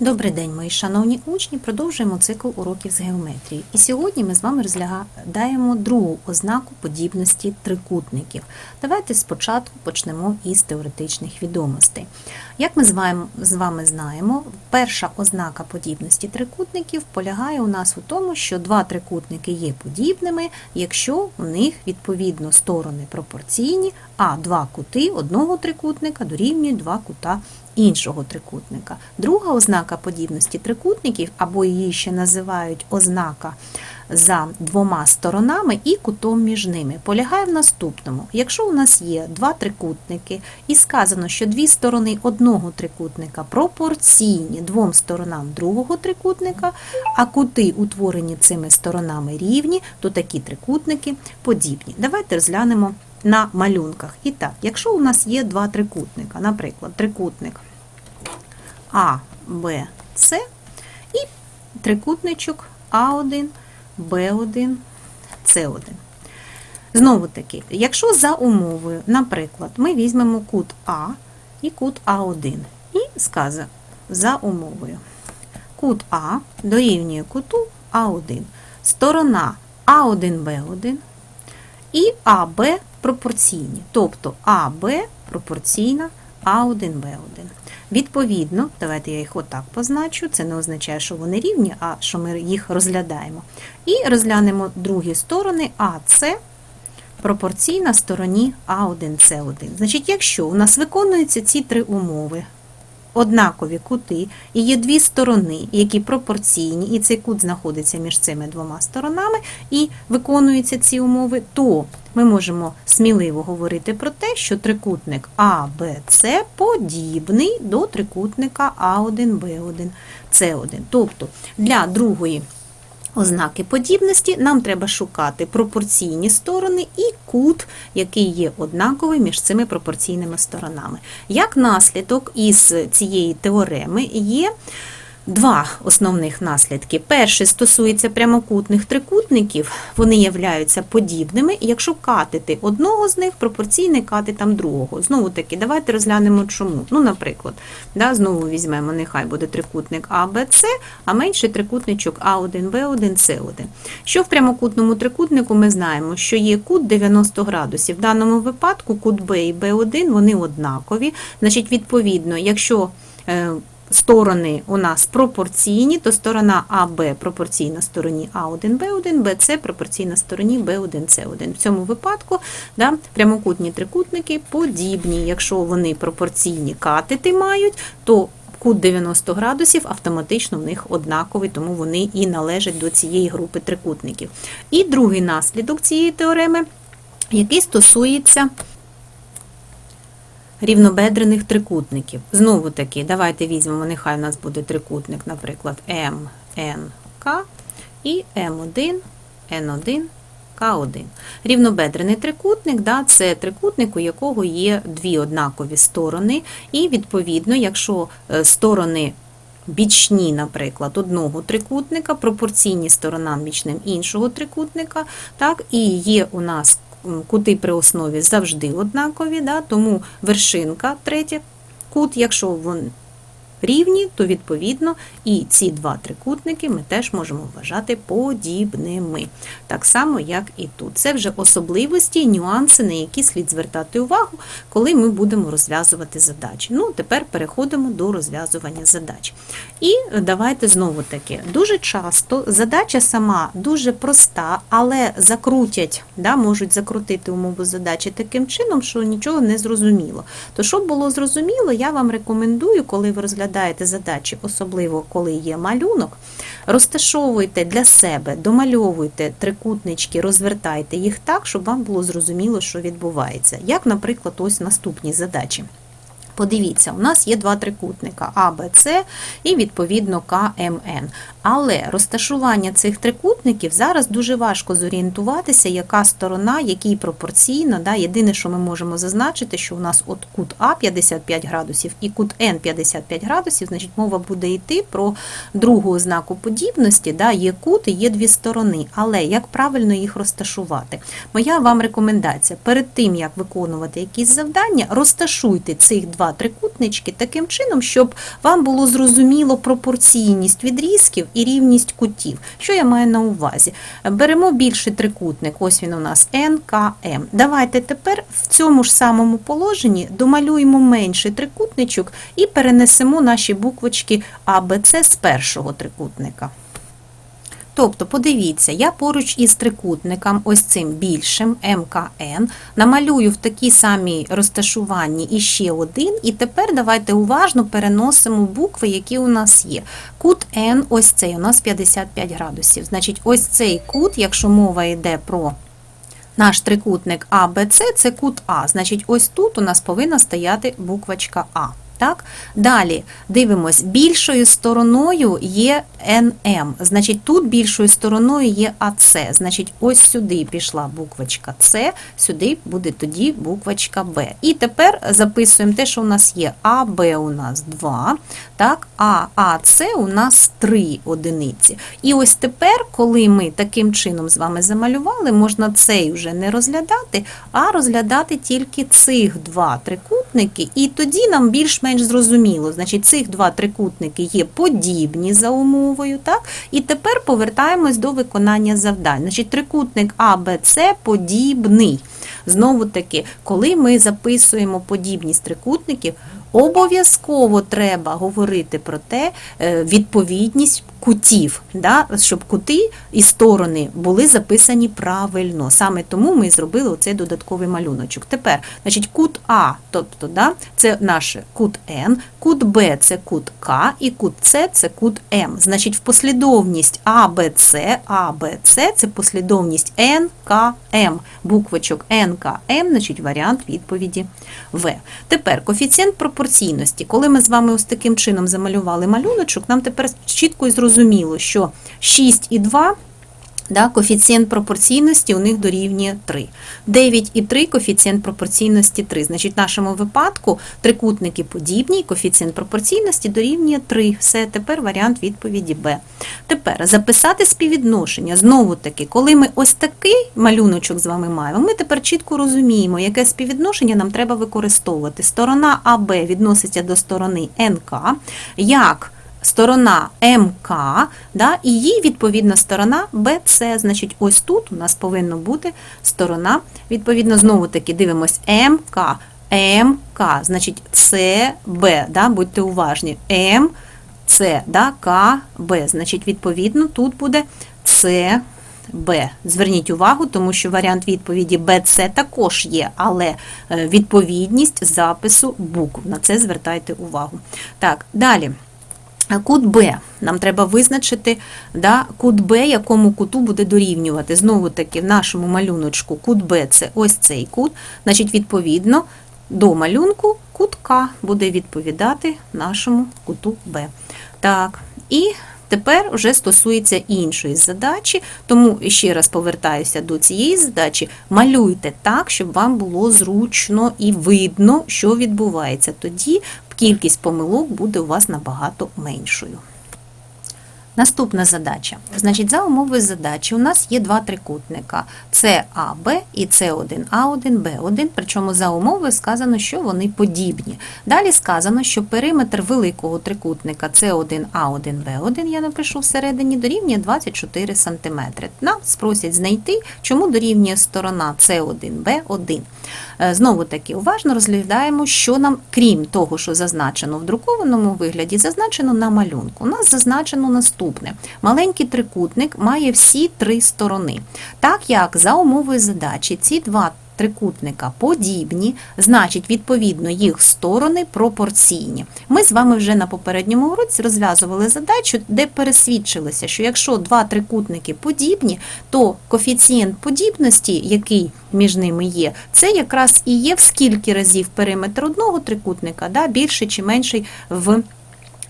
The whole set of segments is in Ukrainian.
Добрий день, мої шановні учні. Продовжуємо цикл уроків з геометрії. І сьогодні ми з вами розглядаємо другу ознаку подібності трикутників. Давайте спочатку почнемо із теоретичних відомостей. Як ми з вами, знаємо, перша ознака подібності трикутників полягає у нас у тому, що два трикутники є подібними, якщо у них відповідно сторони пропорційні, а два кути одного трикутника дорівнюють два кута іншого трикутника. Друга ознака подібності трикутників, або її ще називають ознака за двома сторонами і кутом між ними, полягає в наступному. Якщо у нас є два трикутники, і сказано, що дві сторони одного трикутника пропорційні двом сторонам другого трикутника, а кути, утворені цими сторонами, рівні, то такі трикутники подібні. Давайте розглянемо на малюнках. І так, якщо у нас є два трикутника, наприклад, трикутник А, Б, С і трикутничок А1, Б1, С1. Знову таки, якщо за умовою, наприклад, ми візьмемо кут А і кут А1, і сказано за умовою. Кут А дорівнює куту А1. Сторона А1Б1 і АБ пропорційні, тобто АБ пропорційна А1Б1. Відповідно, давайте я їх отак позначу, це не означає, що вони рівні, а що ми їх розглядаємо. І розглянемо другі сторони АС пропорційна стороні А1С1. Значить, якщо у нас виконуються ці три умови, однакові кути, і є дві сторони, які пропорційні, і цей кут знаходиться між цими двома сторонами, і виконуються ці умови, то ми можемо сміливо говорити про те, що трикутник АБЦ подібний до трикутника А1Б1, С1. Тобто для другої ознаки подібності нам треба шукати пропорційні сторони і кут, який є однаковий між цими пропорційними сторонами. Як наслідок із цієї теореми є Два основних наслідки. Перший стосується прямокутних трикутників, вони являються подібними, якщо катити одного з них, пропорційний катетам другого. Знову таки, давайте розглянемо чому. Ну, наприклад, да, знову візьмемо, нехай буде трикутник А, Б, С, а менший трикутничок А1, Б1, С1. Що в прямокутному трикутнику ми знаємо, що є кут 90 градусів. В даному випадку кут Б і Б1 вони однакові. Значить, відповідно, якщо е, сторони у нас пропорційні, то сторона АБ пропорційна стороні А1, Б1, БЦ пропорційна стороні Б1, С1. В цьому випадку да, прямокутні трикутники подібні. Якщо вони пропорційні катети мають, то кут 90 градусів автоматично в них однаковий, тому вони і належать до цієї групи трикутників. І другий наслідок цієї теореми, який стосується рівнобедрених трикутників. Знову таки, давайте візьмемо, нехай у нас буде трикутник, наприклад, МНК і М1, Н1, К1. Рівнобедрений трикутник да, це трикутник, у якого є дві однакові сторони, і, відповідно, якщо е, сторони бічні, наприклад, одного трикутника, пропорційні сторонам бічним іншого трикутника, так, і є у нас кути при основі завжди однакові, да, тому вершинка, третя кут, якщо він рівні, то відповідно і ці два трикутники ми теж можемо вважати подібними. Так само, як і тут. Це вже особливості і нюанси, на які слід звертати увагу, коли ми будемо розв'язувати задачі. Ну, тепер переходимо до розв'язування задач. І давайте знову таки, дуже часто задача сама дуже проста, але закрутять, да, можуть закрутити умову задачі таким чином, що нічого не зрозуміло. То, щоб було зрозуміло, я вам рекомендую, коли ви розглядаєте задачі, особливо коли є малюнок, розташовуйте для себе, домальовуйте трикутнички, розвертайте їх так, щоб вам було зрозуміло, що відбувається. Як, наприклад, ось наступні задачі. Подивіться, у нас є два трикутника А, Б, С і відповідно К, М, Н. Але розташування цих трикутників зараз дуже важко зорієнтуватися, яка сторона, який пропорційно. Да? Єдине, що ми можемо зазначити, що у нас от кут А 55 градусів і кут Н 55 градусів, значить мова буде йти про другу ознаку подібності, да? є кут і є дві сторони. Але як правильно їх розташувати? Моя вам рекомендація: перед тим, як виконувати якісь завдання, розташуйте цих два трикутнички таким чином, щоб вам було зрозуміло пропорційність відрізків і рівність кутів. Що я маю на увазі? Беремо більший трикутник, ось він у нас НКМ. Давайте тепер в цьому ж самому положенні домалюємо менший трикутничок і перенесемо наші буквочки А, Б, С з першого трикутника. Тобто, подивіться, я поруч із трикутником, ось цим більшим МКН, намалюю в такій самій розташуванні іще один, і тепер давайте уважно переносимо букви, які у нас є. Кут N, ось цей у нас 55 градусів. Значить, ось цей кут, якщо мова йде про наш трикутник А, Б, С, це кут А. Значить, ось тут у нас повинна стояти буквочка А. Так? Далі дивимось, більшою стороною є НМ. Значить, тут більшою стороною є АС. Значить, ось сюди пішла буквочка С, сюди буде тоді буквочка Б. І тепер записуємо те, що у нас є. АБ у нас 2, так, а АС у нас 3 одиниці. І ось тепер, коли ми таким чином з вами замалювали, можна цей вже не розглядати, а розглядати тільки цих два трикутники, і тоді нам більш-менш зрозуміло. Значить, цих два трикутники є подібні за умовою, так? І тепер повертаємось до виконання завдань. Значить, трикутник АБЦ подібний. Знову таки, коли ми записуємо подібність трикутників, обов'язково треба говорити про те, е, відповідність кутів, да, щоб кути і сторони були записані правильно. Саме тому ми зробили оцей додатковий малюночок. Тепер, значить, кут А, тобто, да, це наш кут Н, кут Б це кут К, і кут С це кут М. Значить, в послідовність А, Б, С, А, Б, С це послідовність Н, К, М. Буквочок Н, К, М, значить, варіант відповіді В. Тепер коефіцієнт пропорційності. Коли ми з вами ось таким чином замалювали малюночок, нам тепер чітко і зрозуміло, що 6 і 2 Да, коефіцієнт пропорційності у них дорівнює 3. 9 і 3 коефіцієнт пропорційності 3. Значить, в нашому випадку трикутники подібні, коефіцієнт пропорційності дорівнює 3. Все, тепер варіант відповіді Б. Тепер записати співвідношення. Знову таки, коли ми ось такий малюночок з вами маємо, ми тепер чітко розуміємо, яке співвідношення нам треба використовувати. Сторона АБ відноситься до сторони НК, як сторона МК, да, і її відповідна сторона БЦ. Значить, ось тут у нас повинна бути сторона, відповідно, знову таки дивимось МК, МК, значить СБ, да, будьте уважні, М, С, да, К, Б. Значить, відповідно, тут буде С. Б. Зверніть увагу, тому що варіант відповіді БЦ також є, але е, відповідність запису букв. На це звертайте увагу. Так, далі. Кут Б. Нам треба визначити да, кут Б, якому куту буде дорівнювати. Знову таки, в нашому малюночку кут Б це ось цей кут. Значить, відповідно, до малюнку кут К буде відповідати нашому куту Б. Так, і тепер вже стосується іншої задачі, тому ще раз повертаюся до цієї задачі. Малюйте так, щоб вам було зручно і видно, що відбувається. Тоді кількість помилок буде у вас набагато меншою. Наступна задача. Значить, за умовою задачі у нас є два трикутника САБ і С1А1, Б1, причому за умовою сказано, що вони подібні. Далі сказано, що периметр великого трикутника С1А1, Б1, я напишу всередині, дорівнює 24 см. Нам спросять знайти, чому дорівнює сторона С1, Б1. Е, Знову таки, уважно розглядаємо, що нам, крім того, що зазначено в друкованому вигляді, зазначено на малюнку. У нас зазначено наступне. Маленький трикутник має всі три сторони. Так як за умовою задачі ці два трикутника подібні, значить, відповідно, їх сторони пропорційні. Ми з вами вже на попередньому уроці розв'язували задачу, де пересвідчилися, що якщо два трикутники подібні, то коефіцієнт подібності, який між ними є, це якраз і є в скільки разів периметр одного трикутника, да, більший чи менший в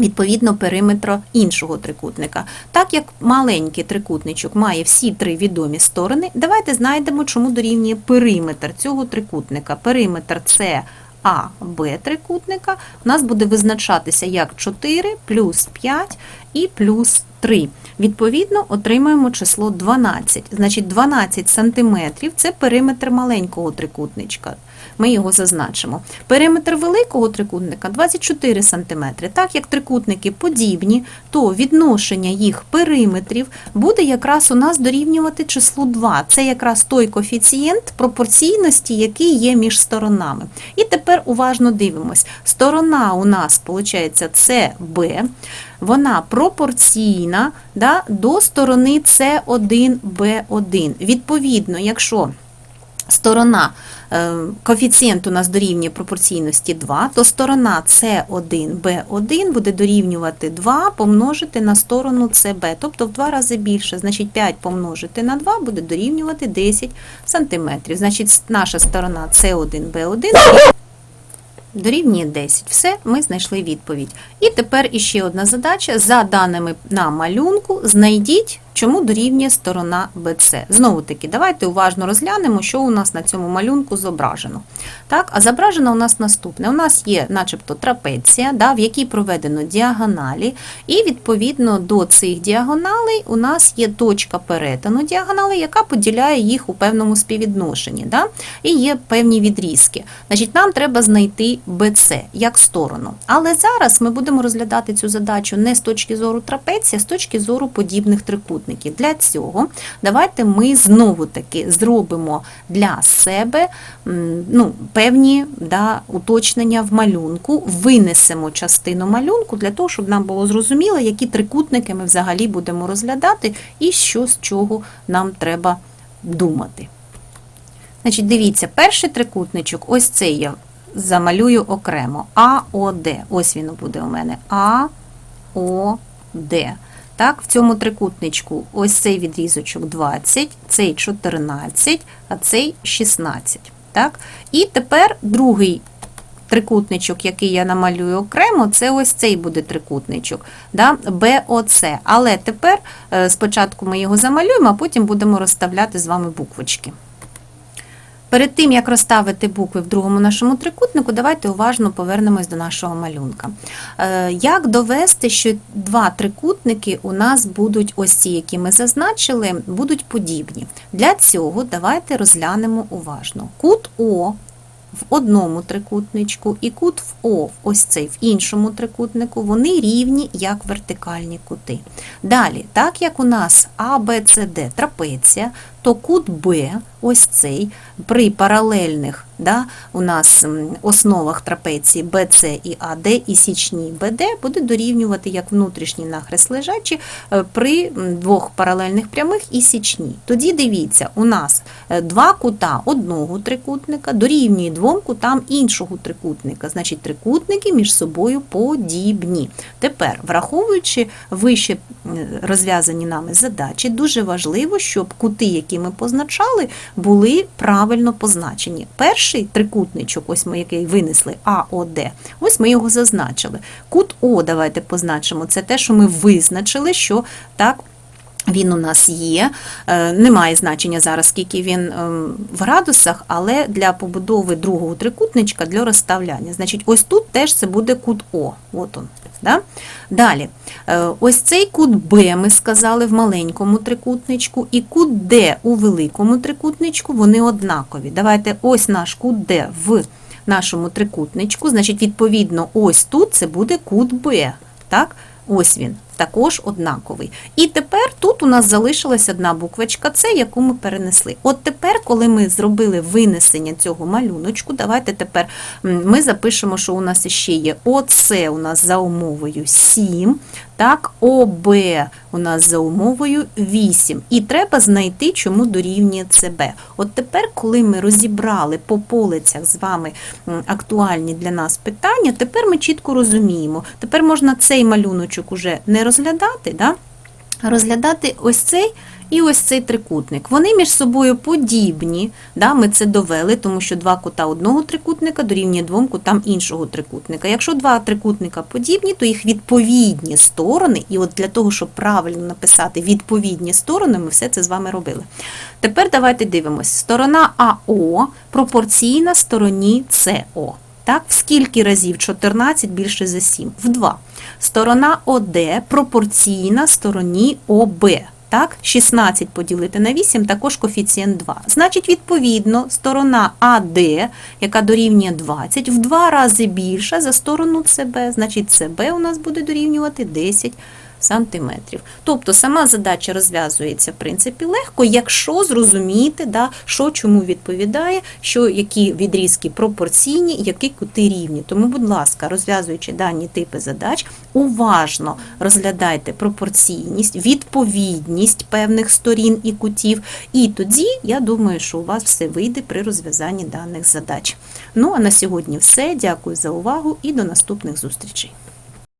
Відповідно, периметра іншого трикутника. Так як маленький трикутничок має всі три відомі сторони, давайте знайдемо, чому дорівнює периметр цього трикутника. Периметр це А, Б трикутника у нас буде визначатися як 4 плюс 5 і плюс 3. Відповідно, отримаємо число 12. Значить, 12 см – це периметр маленького трикутничка. Ми його зазначимо. Периметр великого трикутника 24 см. Так як трикутники подібні, то відношення їх периметрів буде якраз у нас дорівнювати числу 2. Це якраз той коефіцієнт пропорційності, який є між сторонами. І тепер уважно дивимось. Сторона у нас, виходить, CB, вона пропорційна да, до сторони С1Б1. Відповідно, якщо сторона коефіцієнт у нас дорівнює пропорційності 2, то сторона С1Б1 буде дорівнювати 2 помножити на сторону СБ, тобто в 2 рази більше. Значить 5 помножити на 2 буде дорівнювати 10 см. Значить, наша сторона С1Б1 дорівнює 10. Все, ми знайшли відповідь. І тепер іще одна задача. За даними на малюнку, знайдіть, чому дорівнює сторона BC. Знову таки, давайте уважно розглянемо, що у нас на цьому малюнку зображено. Так, а зображено у нас наступне. У нас є начебто трапеція, да, в якій проведено діагоналі, і відповідно до цих діагоналей у нас є точка перетину діагоналей, яка поділяє їх у певному співвідношенні. Да? І є певні відрізки. Значить, нам треба знайти BC як сторону. Але зараз ми будемо розглядати цю задачу не з точки зору трапеції, а з точки зору подібних трикутників. Для цього давайте ми знову таки зробимо для себе ну, певні да, уточнення в малюнку, винесемо частину малюнку для того, щоб нам було зрозуміло, які трикутники ми взагалі будемо розглядати і що з чого нам треба думати. Значить, дивіться, перший трикутничок, ось цей я замалюю окремо. АОД. Ось він буде у мене. АОД. Так, в цьому трикутничку ось цей відрізочок 20, цей 14, а цей 16. Так? І тепер другий трикутничок, який я намалюю окремо, це ось цей буде трикутничок, да? БОЦ. Але тепер е, спочатку ми його замалюємо, а потім будемо розставляти з вами буквочки. Перед тим, як розставити букви в другому нашому трикутнику, давайте уважно повернемось до нашого малюнка. Е, Як довести, що два трикутники у нас будуть ось ці, які ми зазначили, будуть подібні? Для цього давайте розглянемо уважно. Кут О в одному трикутничку і кут в О, ось цей в іншому трикутнику, вони рівні як вертикальні кути. Далі, так як у нас А, Б, С, Д трапеція, то кут Б, ось цей, при паралельних да, у нас основах трапеції BC і AD і січній BD буде дорівнювати як внутрішній нахрест лежачі е, при двох паралельних прямих і січній. Тоді дивіться, у нас е, два кута одного трикутника дорівнює двом кутам іншого трикутника. Значить, трикутники між собою подібні. Тепер, враховуючи вище розв'язані нами задачі, дуже важливо, щоб кути, які ми позначали, були правильно позначені. Перший трикутничок, ось ми який винесли АОД, ось ми його зазначили. Кут О давайте позначимо. Це те, що ми визначили, що так. Він у нас є, Е, немає значення зараз, скільки він ем, в градусах, але для побудови другого трикутничка для розставляння. Значить, ось тут теж це буде кут О. От он. Да? Далі, е, ось цей кут Б ми сказали в маленькому трикутничку, і кут Д у великому трикутничку, вони однакові. Давайте ось наш кут Д в нашому трикутничку, значить, відповідно, ось тут це буде кут Б. Так? Ось він, також однаковий. І тепер тут у нас залишилась одна буквочка С, яку ми перенесли. От тепер, коли ми зробили винесення цього малюночку, давайте тепер ми запишемо, що у нас ще є ОС у нас за умовою 7, так, ОБ у нас за умовою 8. І треба знайти, чому дорівнює ЦБ. От тепер, коли ми розібрали по полицях з вами актуальні для нас питання, тепер ми чітко розуміємо. Тепер можна цей малюночок уже не розглядати, да? розглядати ось цей і ось цей трикутник. Вони між собою подібні. Да? Ми це довели, тому що два кута одного трикутника дорівнює двом кутам іншого трикутника. Якщо два трикутника подібні, то їх відповідні сторони, і от для того, щоб правильно написати відповідні сторони, ми все це з вами робили. Тепер давайте дивимось. Сторона АО пропорційна стороні СО. Так, в скільки разів 14 більше за 7? В 2. Сторона ОД пропорційна стороні ОБ. Так, 16 поділити на 8 також коефіцієнт 2. Значить, відповідно, сторона АД, яка дорівнює 20, в два рази більша за сторону СБ. Значить, СБ у нас буде дорівнювати 10 сантиметрів. Тобто сама задача розв'язується в принципі легко, якщо зрозуміти, да, що чому відповідає, що які відрізки пропорційні, які кути рівні. Тому, будь ласка, розв'язуючи дані типи задач, уважно розглядайте пропорційність, відповідність певних сторін і кутів. І тоді, я думаю, що у вас все вийде при розв'язанні даних задач. Ну а на сьогодні все. Дякую за увагу і до наступних зустрічей.